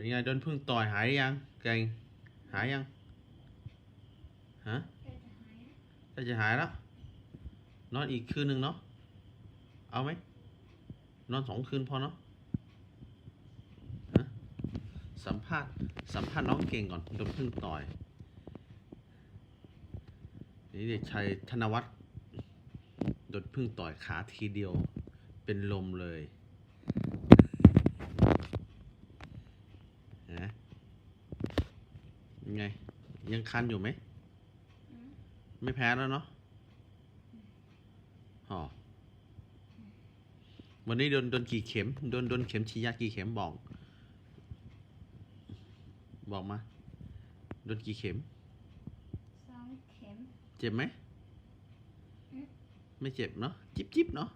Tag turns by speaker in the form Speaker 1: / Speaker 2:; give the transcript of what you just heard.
Speaker 1: เป็นไงโดนพึ่งต่อยหายยังเก่งหายยังฮะใกล้จะหายแล้วนอนอีกคืนหนึ่งเนาะเอาไหมนอนสองคืนพอเนาะสัมภาษณ์สัมภาษณ์น้องเก่งก่อนโดนพึ่งต่อยนี่เด็กชายธนวัฒน์โดนพึ่งต่อยขาทีเดียวเป็นลมเลยนะ ยังไง ยังคันอยู่ไหม ไม่แพ้แล้วเนาะอ๋อวันนี้โดนโดนกี่เข็ม โดนโดนเข็มฉีดยากี่เข็มบอก บอกมา โดนกี่เข็ม
Speaker 2: สองเข็ม
Speaker 1: เจ็บไหม
Speaker 2: อืม
Speaker 1: ไม่เจ็บเนาะ จิบจิบเนาะ